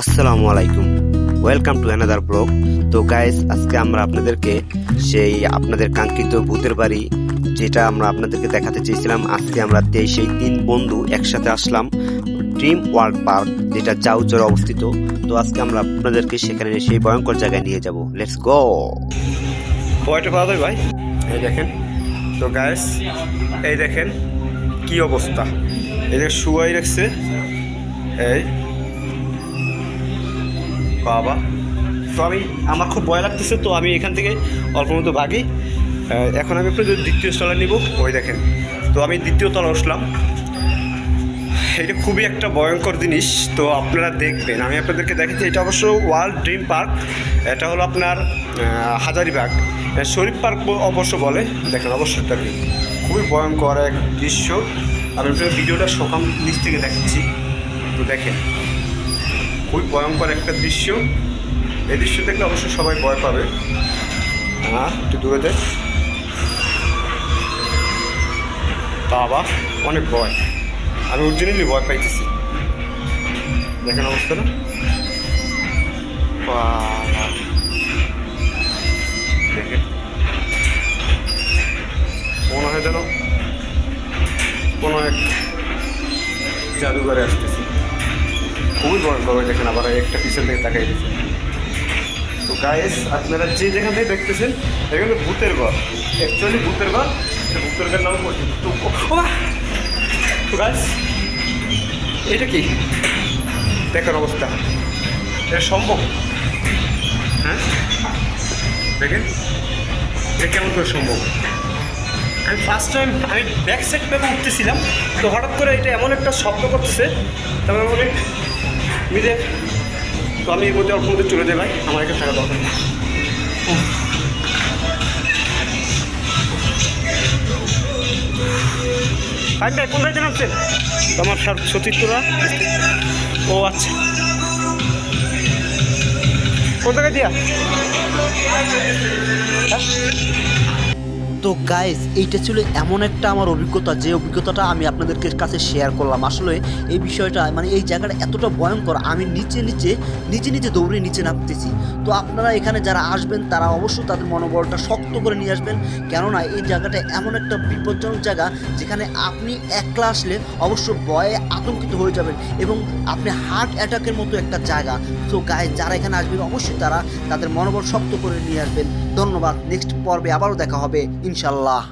আসসালামু আলাইকুম। Welcome to another blog তো গাইস আজকে আমরা আপনাদেরকে সেই আপনাদের কাঙ্ক্ষিত ভূতের বাড়ি যেটা আমরা আপনাদেরকে দেখাতে চেয়েছিলাম, আজকে আমরা সেই তিন বন্ধু একসাথে আসলাম ড্রিম ওয়ার্ল্ড পার্ক যেটা জাউচরে অবস্থিত। তো আজকে আমরা আপনাদেরকে সেখানে সেই ভয়ঙ্কর জায়গায় নিয়ে যাব। লেটস গো ভয়টা পাওয়া যায় ভাই? এই দেখেন। তো গ্যাস এই দেখেন কি অবস্থা। এই যে শুয়াই রাখছে। এই বাবা। তো আমি, আমার খুব ভয় লাগতেছে, তো আমি এখান থেকে অল্প মতো ভাগি। এখন আমি আপনাদের দ্বিতীয় তলা নিব। ওই দেখেন, তো আমি দ্বিতীয় তলা উঠলাম। এটা খুবই একটা ভয়ঙ্কর জিনিস, তো আপনারা দেখবেন। আমি আপনাদেরকে দেখেছি এটা অবশ্য ওয়ার্ল্ড ড্রিম পার্ক। এটা হলো আপনার হাজারিবাগ শরীফ পার্ক অবশ্য বলে। দেখেন অবশ্যই তাকে খুবই ভয়ঙ্কর এক দৃশ্য। আমি ভিডিওটা সকাম নিচ থেকে দেখাচ্ছি। তো দেখেন খুবই ভয়ঙ্কর একটা দৃশ্য। এই দৃশ্য দেখলে অবশ্যই সবাই ভয় পাবে। হ্যাঁ একটু দূরে দেখ। বাবা, অনেক ভয়। আমি অরিজিনালি ভয় পাইতেছি। দেখেন অবস্থাটা। মনে হয় যেন কোনো এক জাদুঘরে আসতেছি। খুবই ভয়ঙ্কর হয় দেখেন আবার একটা পিছন থেকে তাকাই দিচ্ছে তো গায়েস আপনারা যে যেখান থেকে দেখতেছেন এখানে ভূতের ঘর। অ্যাকচুয়ালি ভূতের ঘর ভূতের ঘর নাম তো গাছ এটা কি? দেখার অবস্থা। এটা সম্ভব? হ্যাঁ? দেখেন, এটা কেমন করে সম্ভব? আমি ফার্স্ট টাইম আমি ব্যাক সাইড পেপে উঠতেছিলাম, তো হঠাৎ করে এটা এমন একটা শব্দ করতেছে, তারপরে দেখ তো আমি এর মধ্যে অল্প মধ্যে চলে যাই আমার এখানে থাকা দরকার। ভাই ভাই কোথায় জানাচ্ছেন আমার সতীর্থরা। ও আচ্ছা। জায়গায় দিয়া? তো গাইস এইটা ছিল এমন একটা আমার অভিজ্ঞতা, যে অভিজ্ঞতাটা আমি আপনাদেরকে কাছে শেয়ার করলাম। আসলে এই বিষয়টা মানে এই জায়গাটা এতটা ভয়ঙ্কর, আমি নিচে নিচে নিচে নিচে দৌড়ে নিচে নামতেছি। তো আপনারা এখানে যারা আসবেন, তারা অবশ্যই তাদের মনোবলটা শক্ত করে নিয়ে আসবেন। কেননা এই জায়গাটা এমন একটা বিপজ্জনক জায়গা, যেখানে আপনি একলা আসলে অবশ্য ভয়ে আতঙ্কিত হয়ে যাবেন এবং আপনি হার্ট অ্যাটাকের মতো একটা জায়গা। তো গায়ে যারা এখানে আসবেন, অবশ্যই তারা তাদের মনোবল শক্ত করে নিয়ে আসবেন। ধন্যবাদ। নেক্সট পর্বে আবারও দেখা হবে ইনশাল্লাহ